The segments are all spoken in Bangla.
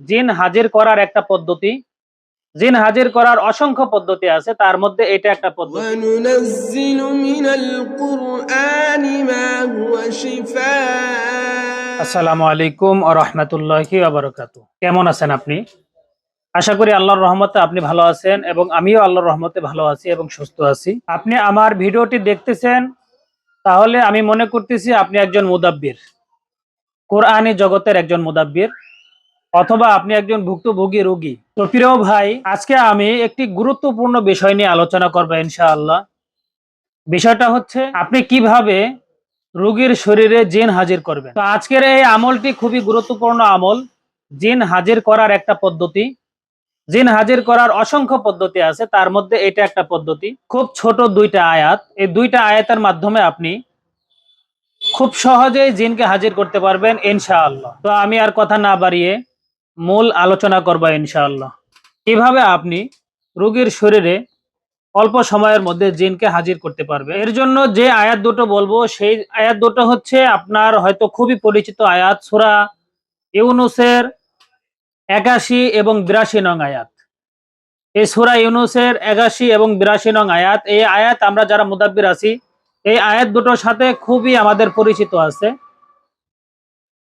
জিন হাজির করার একটা পদ্ধতি। জিন হাজির করার অসংখ্য পদ্ধতি আছে তার মধ্যে এটা একটা পদ্ধতি। আসসালামু আলাইকুম ওয়া রাহমাতুল্লাহি কেমন আছেন আপনি? আশা করি আল্লাহর রহমতে আপনি ভালো আছেন এবং আমিও আল্লাহর রহমতে ভালো আছি এবং সুস্থ আছি। আপনি আমার ভিডিওটি দেখতেছেন তাহলে আমি মনে করতেছি আপনি একজন মুদাব্বির। কোরআনী জগতের একজন মুদাব্বির। অথবা আপনি একজন ভুক্তভোগী রোগী। তো প্রিয় ভাই, আজকে আমি একটি গুরুত্বপূর্ণ বিষয় নিয়ে আলোচনা করব ইনশাআল্লাহ। বিষয়টা হচ্ছে, আপনি কীভাবে রোগীর শরীরে জিন হাজির করবেন? তো আজকের এই আমলটি খুবই গুরুত্বপূর্ণ আমল। জিন হাজির করার একটা পদ্ধতি। জিন হাজির করার অসংখ্য পদ্ধতি আছে, তার মধ্যে এটা একটা পদ্ধতি। খুব ছোট দুইটা আয়াত। এই দুইটা আয়াতের মাধ্যমে আপনি খুব সহজেই জিনকে হাজির করতে পারবেন ইনশাআল্লাহ। তো আমি আর কথা না বাড়িয়ে মূল আলোচনা করব ইনশাআল্লাহ। কীভাবে আপনি রোগীর শরীরে অল্প সময়ের মধ্যে জিনকে হাজির করতে পারবে? এর জন্য যে আয়াত দুটো বলব, সেই আয়াত দুটো হচ্ছে আপনার হয়তো খুবই পরিচিত আয়াত, সুরা ইউনুসের একাশি এবং বিরাশি নং আয়াত। এই সুরা ইউনুসের একাশি এবং বিরাশি নং আয়াত, এই আয়াত আমরা যারা মুদাব্বির আছি, এই আয়াত দুটোর সাথে খুবই আমাদের পরিচিত আছে।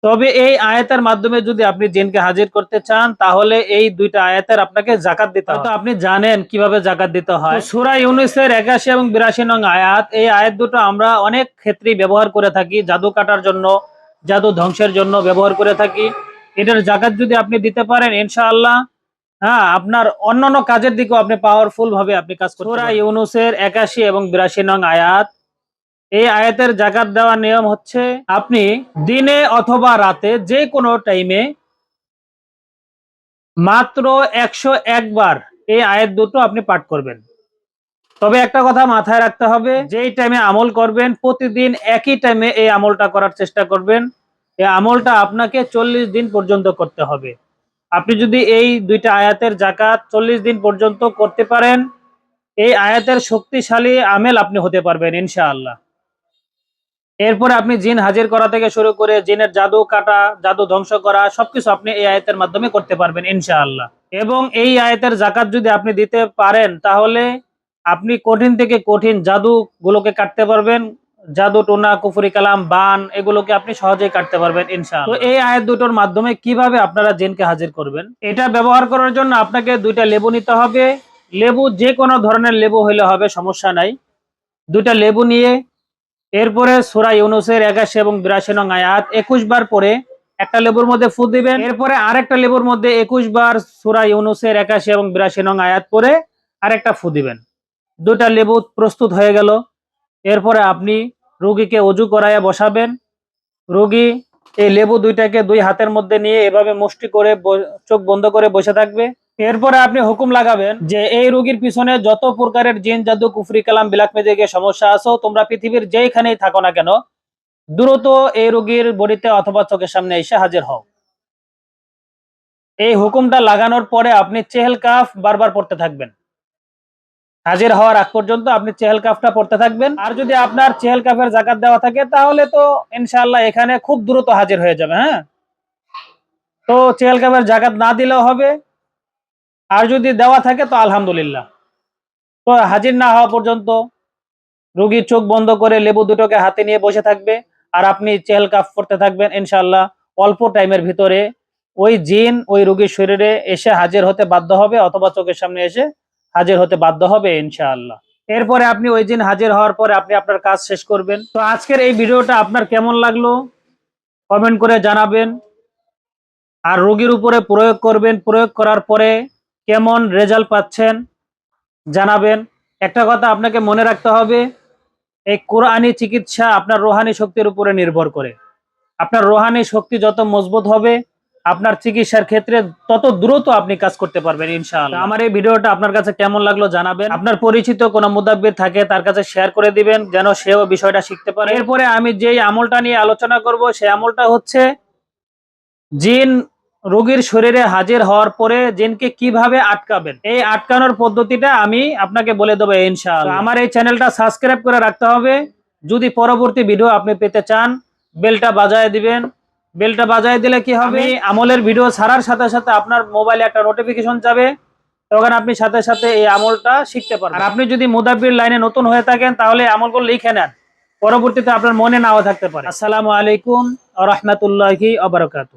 তবে এই আয়াতের মাধ্যমে যদি আপনি জিনকে হাজির করতে চান তাহলে এই দুইটা আয়াতের আপনাকে জাকাত দিতে হয় তো আপনি জানেন কীভাবে জাকাত দিতে হয়। সুরা ইউনিসের একাশি এবং বিরাশি নং আয়াত এই আয়াত দুটো আমরা অনেক ক্ষেত্রেই ব্যবহার করে থাকি। জাদু কাটার জন্য জাদু ধ্বংসের জন্য ব্যবহার করে থাকি। এটার জাকাত যদি আপনি দিতে পারেন ইনশাআল্লাহ হ্যাঁ আপনার অন্যান্য কাজের দিকেও আপনি পাওয়ারফুল ভাবে আপনি কাজ করতে সুরা ইউনুসের একাশি এবং বিরাশি নং আয়াত এই আয়াতের জাকাত দেওয়ার নিয়ম হচ্ছে আপনি দিনে অথবা রাতে যে কোনো টাইমে মাত্র একশো একবার এই আয়াত দুটো আপনি পাঠ করবেন। তবে একটা কথা মাথায় রাখতে হবে, যেই টাইমে আমল করবেন, প্রতিদিন একই টাইমে এই আমলটা করার চেষ্টা করবেন। এই আমলটা আপনাকে চল্লিশ দিন পর্যন্ত করতে হবে। আপনি যদি এই দুইটা আয়াতের জাকাত চল্লিশ দিন পর্যন্ত করতে পারেন, এই আয়াতের শক্তিশালী আমেল আপনি হতে পারবেন ইনশাআল্লাহ। এরপরে আপনি জিন হাজির করা থেকে শুরু করে জিনের জাদু কাটা, জাদু ধ্বংস করা, সবকিছু আপনি এই আয়াতের মাধ্যমে করতে পারবেন, ইনশাআল্লাহ। এবং এই আয়াতের জাকাত যদি আপনি দিতে পারেন, তাহলে আপনি কঠিন থেকে কঠিন জাদু গুলোকে কাটতে পারবেন। জাদু, টোনা, কুফুরি, কালাম, বান, এগুলোকে আপনি সহজেই কাটতে পারবেন, ইনশাআল্লাহ। তো এই আয়াত দুটোর মাধ্যমে কীভাবে আপনারা জিনকে হাজির করবেন? এটা ব্যবহার করার জন্য আপনাকে দুইটা লেবু নিতে হবে। লেবু যে কোনো ধরনের লেবু হইলে হবে, সমস্যা নাই। দুইটা লেবু নিয়ে এরপরে সুরা ইউনুসের একাশি এবং বিরাশি নং আয়াত, একুশ বার পরে একটা লেবুর মধ্যে ফু দিবেন। এরপরে আরেকটা লেবুর মধ্যে একুশ বার সুরা ইউনুসের একাশি এবং বিরাশি নং আয়াত পরে আরেকটা ফু দিবেন। দুটা লেবু প্রস্তুত হয়ে গেল। এরপরে আপনি রোগীকে অজু করাইয়া বসাবেন। রোগী এই লেবু দুইটাকে দুই হাতের মধ্যে নিয়ে এভাবে মুষ্টি করে চোখ বন্ধ করে বসে থাকবে। এরপরে আপনি হুকুম লাগাবেন যে এই রোগীর পিছনে যত প্রকারের জিন, জাদু, কুফরি, কালাম বিলাক মেজেকে সমস্যা আছো, তোমরা পৃথিবীর যেইখানেই থাকো না কেন, দ্রুত এই রোগীর বডিতে অথবা চোখের সামনে এসে হাজির হও। এই হুকুমটা লাগানোর পরে আপনি চেহেল কাফ বারবার পড়তে থাকবেন। হাজির হওয়ার আগ পর্যন্ত আপনি চেহেল কাফটা পড়তে থাকবেন। আর যদি আপনার চেহেল কাফের জাকাত দেওয়া থাকে, তাহলে তো ইনশাআল্লাহ এখানে খুব দ্রুত হাজির হয়ে যাবে হ্যাঁ? তো চেহেল কাফের জাকাত না দিলেও হবে আর যদি দেওয়া থাকে, তো আলহামদুলিল্লাহ। তো হাজির না হওয়া পর্যন্ত রোগীর চোখ বন্ধ করে লেবু দুটোকে হাতে নিয়ে বসে থাকবে আর আপনি চেহেল কাফ করতে থাকবেন ইনশাআল্লাহ। অল্প টাইমের ভিতরে ওই জিন, ওই রোগীর শরীরে এসে হাজির হতে বাধ্য হবে অথবা চোখের সামনে এসে হাজির হতে বাধ্য হবে ইনশাআল্লাহ। এরপরে আপনি ওই দিন হাজির হওয়ার পরে আপনি আপনার কাজ শেষ করবেন। তো আজকের এই ভিডিওটা আপনার কেমন লাগল? কমেন্ট করে জানাবেন। আর রোগীর উপরে প্রয়োগ করবেন। প্রয়োগ করার পরে কেমন রেজাল্ট পাচ্ছেন জানাবেন। একটা কথা আপনাকে মনে রাখতে হবে, এই কোরআনি চিকিৎসা আপনার রোহানি শক্তির উপরে নির্ভর করে। আপনার রোহানি শক্তি যত মজবুত হবে, আপনার চিকিৎসার ক্ষেত্রে তত দ্রুত আপনি কাজ করতে পারবেন ইনশাআল্লাহ। আমার এই ভিডিওটা আপনার কাছে কেমন লাগল জানাবেন। আপনার পরিচিত কোনো মুদাব্বির থাকে, তার কাছে শেয়ার করে দিবেন, যেন সেও বিষয়টা শিখতে পারে। এরপরে আমি যেই আমলটা নিয়ে আলোচনা করব, সেই আমলটা হচ্ছে জিন রোগীর শরীরে হাজির হওয়ার পরে জিনকে কীভাবে আটকাবেন? এই আটকানোর পদ্ধতিটা আমি আপনাকে বলে দেবো ইনশাআল্লাহ। আমার এই চ্যানেলটা সাবস্ক্রাইব করে রাখতে হবে। যদি পরবর্তী ভিডিও আপনি পেতে চান, বেলটা বাজায় দিবেন। বেলটা বাজায় দিলে কি হবে? আমলের ভিডিও ছাড়ার সাথে সাথে আপনার মোবাইলে একটা নোটিফিকেশন যাবে। তখন আপনি সাথে সাথে এই আমলটা শিখতে পারবেন। আর আপনি যদি মুদাব্বির লাইনে নতুন হয়ে থাকেন, তাহলে আমলগুলো লিখে নেন। পরবর্তীতে আপনার মনে নাও থাকতে পারে। আসসালামু আলাইকুম রহমতুল্লাহি আবরকাত